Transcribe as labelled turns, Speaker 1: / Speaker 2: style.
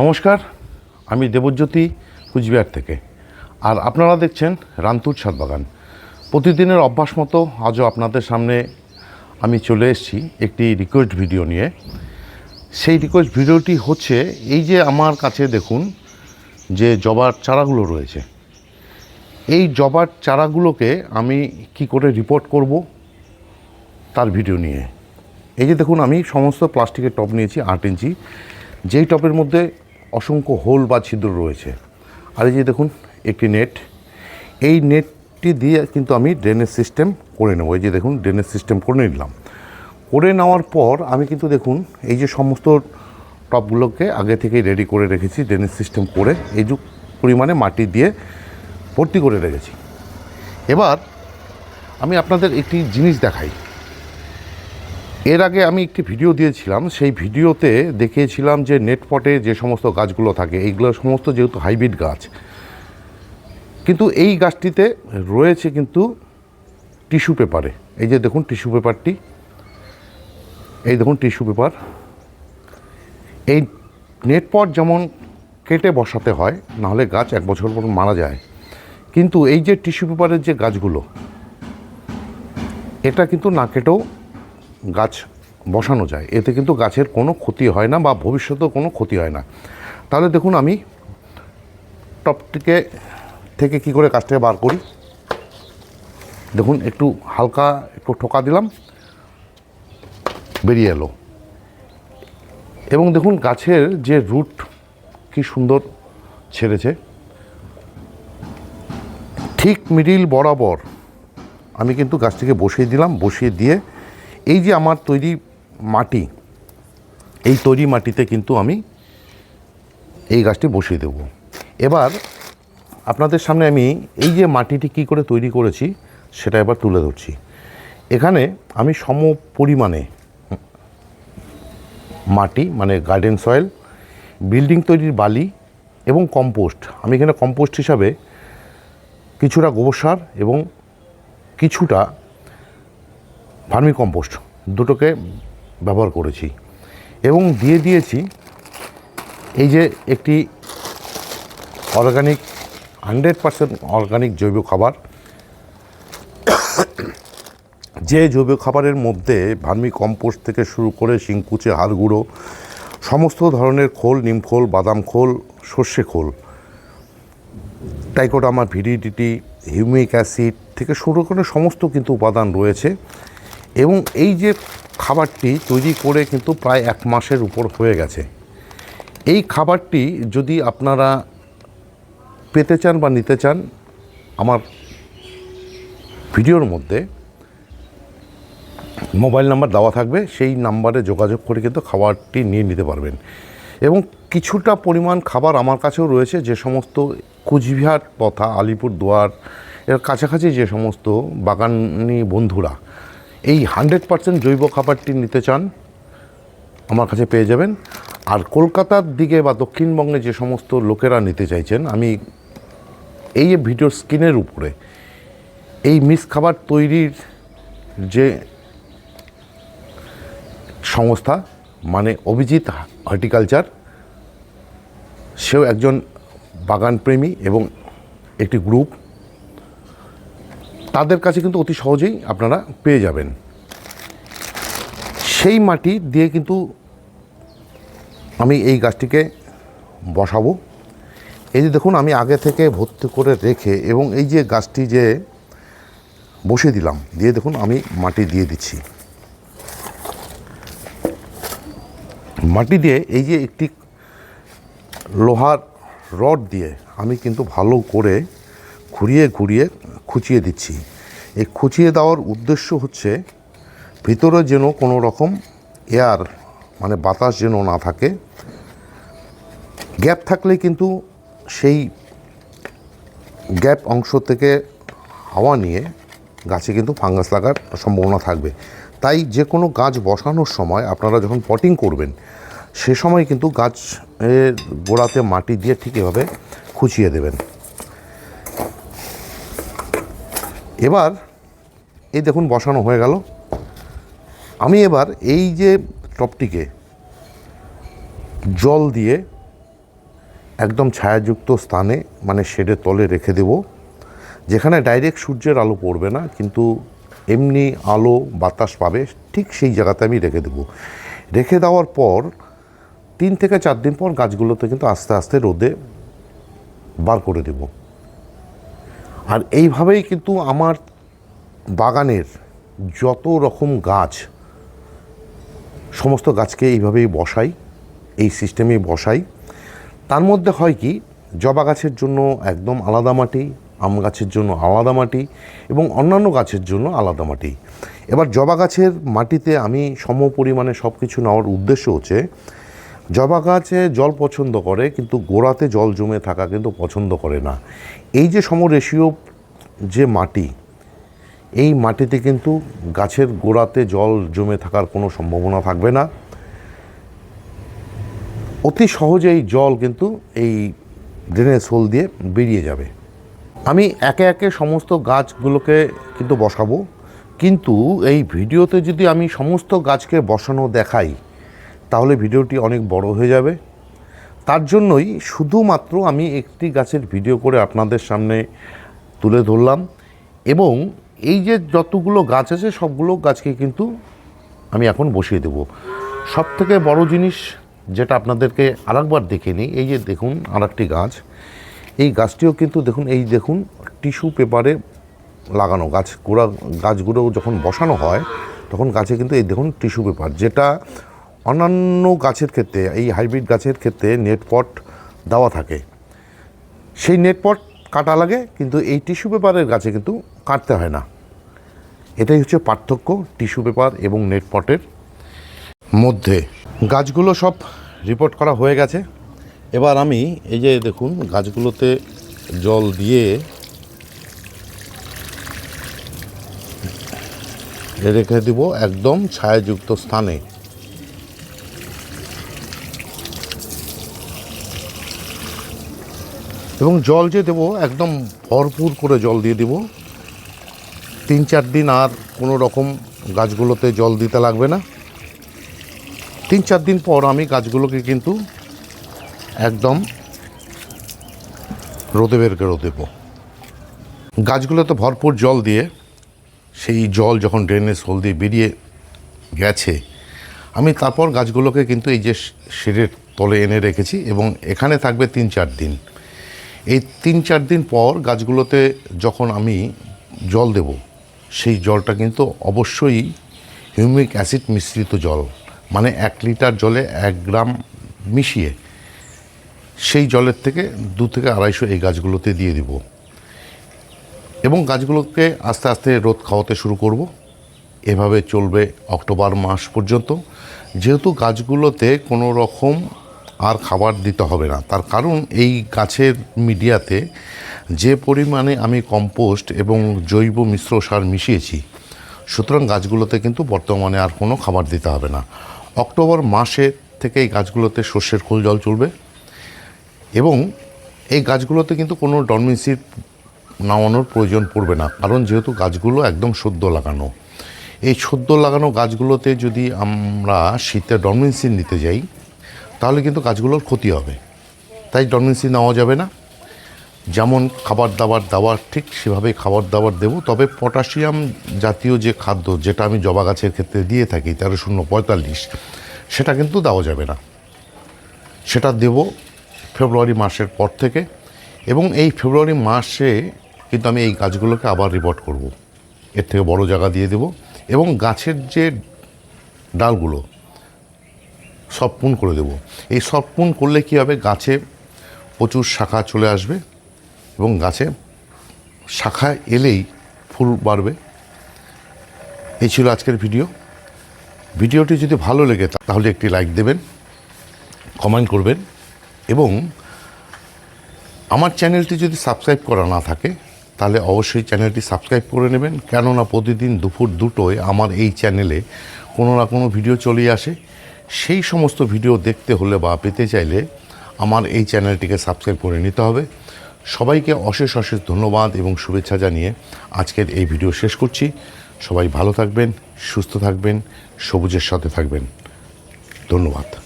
Speaker 1: নমস্কার, আমি দেবজ্যোতি কুচবিহার থেকে। আর আপনারা দেখছেন রান্তুর ছাদ বাগান। প্রতিদিনের অভ্যাস মতো আজও আপনাদের সামনে আমি চলে এসেছি একটি রিকোয়েস্ট ভিডিও নিয়ে। সেই রিকোয়েস্ট ভিডিওটি হচ্ছে, এই যে আমার কাছে দেখুন যে জবার চারাগুলো রয়েছে। এই জবার চারাগুলোকে আমি কি করে রিপোর্ট করব তার ভিডিও নিয়ে। এই যে দেখুন, আমি সমস্ত প্লাস্টিকের টপ নিয়েছি আট ইঞ্চি। যেই টপের মধ্যে অসংখ্য হোল বা ছিদ্র রয়েছে। আর এই যে দেখুন, একটি নেট। এই নেটটি দিয়ে কিন্তু আমি ড্রেনেজ সিস্টেম করে নেব। এই যে দেখুন, ড্রেনেজ সিস্টেম করে নিলাম। করে নেওয়ার পর আমি কিন্তু দেখুন, এই যে সমস্ত টপগুলোকে আগে থেকেই রেডি করে রেখেছি, ড্রেনেজ সিস্টেম করে, এই যে পরিমাণে মাটি দিয়ে ভর্তি করে রেখেছি। এবার আমি আপনাদের একটি জিনিস দেখাই। এর আগে আমি একটি ভিডিও দিয়েছিলাম, সেই ভিডিওতে দেখিয়েছিলাম যে নেটপটে যে সমস্ত গাছগুলো থাকে, এইগুলো সমস্ত যেহেতু হাইব্রিড গাছ, কিন্তু এই গাছটিতে রয়েছে কিন্তু টিস্যু পেপারে। এই যে দেখুন টিস্যু পেপারটি, এই দেখুন টিস্যু পেপার। এই নেটপট যেমন কেটে বসাতে হয়, নাহলে গাছ এক বছর পর মারা যায়, কিন্তু এই যে টিস্যু পেপারের যে গাছগুলো, এটা কিন্তু না কেটেও গাছ বসানো যায়। এতে কিন্তু গাছের কোনো ক্ষতি হয় না বা ভবিষ্যতেও কোনো ক্ষতি হয় না। তাহলে দেখুন আমি টপটিকে থেকে কি করে গাছটাকে বার করি? দেখুন, একটু হালকা একটু ঠোকা দিলাম, বেরিয়ে এলো। এবং দেখুন, গাছের যে রুট কি সুন্দর ছেড়েছে। ঠিক মিডিল বরাবর আমি কিন্তু গাছটিকে বসিয়ে দিলাম, বসিয়ে দিয়ে এই যে আমার তৈরি মাটি, এই তৈরি মাটিতে কিন্তু আমি এই গাছটি বসিয়ে দেব। এবার আপনাদের সামনে আমি এই যে মাটিটি কি করে তৈরি করেছি, সেটা এবার তুলে ধরছি। এখানে আমি সম পরিমাণে মাটি মানে গার্ডেন সয়েল, বিল্ডিং তৈরির বালি এবং কম্পোস্ট। আমি এখানে কম্পোস্ট হিসাবে কিছুটা গোবর সার এবং কিছুটা ভার্মি কম্পোস্ট দুটোকে ব্যবহার করেছি এবং দিয়ে দিয়েছি এই যে একটি অর্গানিক, হান্ড্রেড পারসেন্ট অর্গানিক জৈব খাবার। যে জৈব খাবারের মধ্যে ভার্মি কম্পোস্ট থেকে শুরু করে শিংকুচে হাড় গুঁড়ো সমস্ত ধরনের খোল নিমখোল বাদাম খোল, সর্ষে খোল টাইকোডামা ভিডিডিটি হিউমিক অ্যাসিড থেকে শুরু করে সমস্ত কিন্তু উপাদান রয়েছে। এবং এই যে খাবারটি তৈরি করে কিন্তু প্রায় এক মাসের উপর হয়ে গেছে। এই খাবারটি যদি আপনারা পেতে চান বা নিতে চান, আমার ভিডিওর মধ্যে মোবাইল নাম্বার দেওয়া থাকবে, সেই নাম্বারে যোগাযোগ করে কিন্তু খাবারটি নিয়ে নিতে পারবেন। এবং কিছুটা পরিমাণ খাবার আমার কাছেও রয়েছে, যে সমস্ত কুচবিহার তথা আলিপুর দুয়ার এর কাছাকাছি যে সমস্ত বাগানি বন্ধুরা এই হান্ড্রেড পার্সেন্ট জৈব খাবারটি নিতে চান, আমার কাছে পেয়ে যাবেন। আর কলকাতার দিকে বা দক্ষিণবঙ্গে যে সমস্ত লোকেরা নিতে চাইছেন, আমি এই যে ভিডিওর স্ক্রিনের উপরে এই মিস খাবার তৈরির যে সংস্থা মানে অভিজিৎ হর্টিকালচার, সেও একজন বাগানপ্রেমী এবং একটি গ্রুপ। তাদের কাছে কিন্তু অতি সহজেই আপনারা পেয়ে যাবেন। সেই মাটি দিয়ে কিন্তু আমি এই গাছটিকে বসাবো। এই যে দেখুন, আমি আগে থেকে ভর্তি করে রেখে এবং এই যে গাছটি যে বসে দিলাম, দিয়ে দেখুন আমি মাটি দিয়ে দিচ্ছি। মাটি দিয়ে এই যে একটি লোহার রড দিয়ে আমি কিন্তু ভালো করে ঘুরিয়ে ঘুরিয়ে খুঁচিয়ে দিচ্ছি। এই খুঁচিয়ে দেওয়ার উদ্দেশ্য হচ্ছে ভিতরে যেন কোনো রকম এয়ার মানে বাতাস যেন না থাকে। গ্যাপ থাকলে কিন্তু সেই গ্যাপ অংশ থেকে হাওয়া নিয়ে গাছে কিন্তু ফাঙ্গাস লাগার সম্ভাবনা থাকবে। তাই যে কোনো গাছ বসানোর সময় আপনারা যখন পটিং করবেন, সে সময় কিন্তু গাছ এর গোড়াতে মাটি দিয়ে ঠিক এভাবে খুঁচিয়ে দেবেন। এবার এই দেখুন বসানো হয়ে গেল। আমি এবার এই যে টপটিকে জল দিয়ে একদম ছায়াযুক্ত স্থানে মানে শেডের তলে রেখে দেব, যেখানে ডাইরেক্ট সূর্যের আলো পড়বে না, কিন্তু এমনি আলো, বাতাস পাবে, ঠিক সেই জায়গাতে আমি রেখে দেব। রেখে দেওয়ার পর তিন থেকে চার দিন পর গাছগুলোতে কিন্তু আস্তে আস্তে রোদে বার করে দেব। আর এইভাবেই কিন্তু আমার বাগানের যত রকম গাছ, সমস্ত গাছকে এইভাবেই বসাই, এই সিস্টেমেই বসাই। তার মধ্যে হয় কি, জবা গাছের জন্য একদম আলাদা মাটি, আম গাছের জন্য আলাদা মাটি এবং অন্যান্য গাছের জন্য আলাদা মাটি। এবার জবা গাছের মাটিতে আমি সম পরিমাণে সব কিছু নেওয়ার উদ্দেশ্য হচ্ছে, জবা গাছে জল পছন্দ করে কিন্তু গোড়াতে জল জমে থাকা কিন্তু পছন্দ করে না। এই যে সমরেশীয় যে মাটি, এই মাটিতে কিন্তু গাছের গোড়াতে জল জমে থাকার কোনো সম্ভাবনা থাকবে না। অতি সহজেই জল কিন্তু এই ড্রেনেজ হোল দিয়ে বেরিয়ে যাবে। আমি একে একে সমস্ত গাছগুলোকে কিন্তু বসাবো, কিন্তু এই ভিডিওতে যদি আমি সমস্ত গাছকে বসানো দেখাই, তাহলে ভিডিওটি অনেক বড় হয়ে যাবে। তার জন্যই শুধুমাত্র আমি একটি গাছের ভিডিও করে আপনাদের সামনে তুলে ধরলাম এবং এই যে যতগুলো গাছ আছে সবগুলো গাছকে কিন্তু আমি এখন বসিয়ে দেব। সব থেকে বড় জিনিস যেটা আপনাদেরকে আরেকবার দেখে নিই, এই যে দেখুন আরেকটি গাছ। এই গাছটিও কিন্তু দেখুন, এই দেখুন টিস্যু পেপারে লাগানো গাছ। গোড়া গাছগুলো যখন বসানো হয়, তখন গাছে কিন্তু এই দেখুন টিস্যু পেপার, যেটা অন্যান্য গাছের ক্ষেত্রে, এই হাইব্রিড গাছের ক্ষেত্রে নেটপট দেওয়া থাকে। সেই নেটপট কাটা লাগে, কিন্তু এই টিস্যু পেপারের গাছে কিন্তু কাটতে হয় না। এটাই হচ্ছে পার্থক্য টিস্যু পেপার এবং নেটপটের মধ্যে। গাছগুলো সব রিপোর্ট করা হয়ে গেছে। এবার আমি এই যে দেখুন, গাছগুলোতে জল দিয়ে রেখে দিব একদম ছায়াযুক্ত স্থানে। এবং জল যে দেবো, একদম ভরপুর করে জল দিয়ে দিব। তিন চার দিন আর কোনো রকম গাছগুলোতে জল দিতে লাগবে না। তিন চার দিন পর আমি গাছগুলোকে কিন্তু একদম রোদে বের করে দেবো। গাছগুলোতে ভরপুর জল দিয়ে সেই জল যখন ড্রেনেজ হোল দিয়ে বেরিয়ে গেছে, আমি তারপর গাছগুলোকে কিন্তু এই যে শেডের তলে এনে রেখেছি এবং এখানে থাকবে তিন চার দিন। এই তিন চার দিন পর গাছগুলোতে যখন আমি জল দেব, সেই জলটা কিন্তু অবশ্যই হিউমিক অ্যাসিড মিশ্রিত জল মানে এক লিটার জলে এক গ্রাম মিশিয়ে সেই জলের থেকে দু থেকে আড়াইশো এই গাছগুলোতে দিয়ে দিব। এবং গাছগুলোকে আস্তে আস্তে রোদ খাওয়াতে শুরু করব। এভাবে চলবে অক্টোবর মাস পর্যন্ত। যেহেতু গাছগুলোতে কোনো রকম আর খাবার দিতে হবে না। তার কারণ এই গাছের মিডিয়াতে যে পরিমাণে আমি কম্পোস্ট এবং জৈব মিশ্র সার মিশিয়েছি, সুতরাং গাছগুলোতে কিন্তু বর্তমানে আর কোনো খাবার দিতে হবে না। অক্টোবর মাসে থেকে এই গাছগুলোতে শস্যের খোল জল চলবে এবং এই গাছগুলোতে কিন্তু কোনো ডরমেন্সির নামানোর প্রয়োজন পড়বে না, কারণ যেহেতু গাছগুলো একদম সদ্য লাগানো। এই সদ্য লাগানো গাছগুলোতে যদি আমরা শীতে ডরমেন্সি নিতে যাই তাহলে কিন্তু গাছগুলোর ক্ষতি হবে। তাই ডরমেন্সি নেওয়া যাবে না। যেমন খাবার দাবার দেওয়ার, ঠিক সেভাবে খাবার দাবার দেবো। তবে পটাশিয়াম জাতীয় যে খাদ্য, যেটা আমি জবা গাছের ক্ষেত্রে দিয়ে থাকি তেরো শূন্য পঁয়তাল্লিশ, সেটা কিন্তু দেওয়া যাবে না। সেটা দেব ফেব্রুয়ারি মাসের পর থেকে এবং এই ফেব্রুয়ারি মাসে কিন্তু আমি এই গাছগুলোকে আবার রিপোর্ট করব। এর থেকে বড় জায়গা দিয়ে দেব এবং গাছের যে ডালগুলো সব পুন করে দেব। এই সব পুন করলে কী হবে? গাছে প্রচুর শাখা চলে আসবে এবং গাছে শাখা এলেই ফুল বাড়বে। এই ছিল আজকের ভিডিও। ভিডিওটি যদি ভালো লেগে তাহলে একটি লাইক দেবেন, কমেন্ট করবেন এবং আমার চ্যানেলটি যদি সাবস্ক্রাইব করা না থাকে, তাহলে অবশ্যই চ্যানেলটি সাবস্ক্রাইব করে নেবেন। কেননা প্রতিদিন দুপুর দুটোয় আমার এই চ্যানেলে কোনো না কোনো ভিডিও চলেই আসে। সেই সমস্ত ভিডিও দেখতে হলে বা পেতে চাইলে আমার এই চ্যানেলটিকে সাবস্ক্রাইব করে নিতে হবে। সবাইকে অশেষ অশেষ ধন্যবাদ এবং শুভেচ্ছা জানিয়ে আজকের এই ভিডিও শেষ করছি। সবাই ভালো থাকবেন, সুস্থ থাকবেন, সবুজের সাথে থাকবেন। ধন্যবাদ।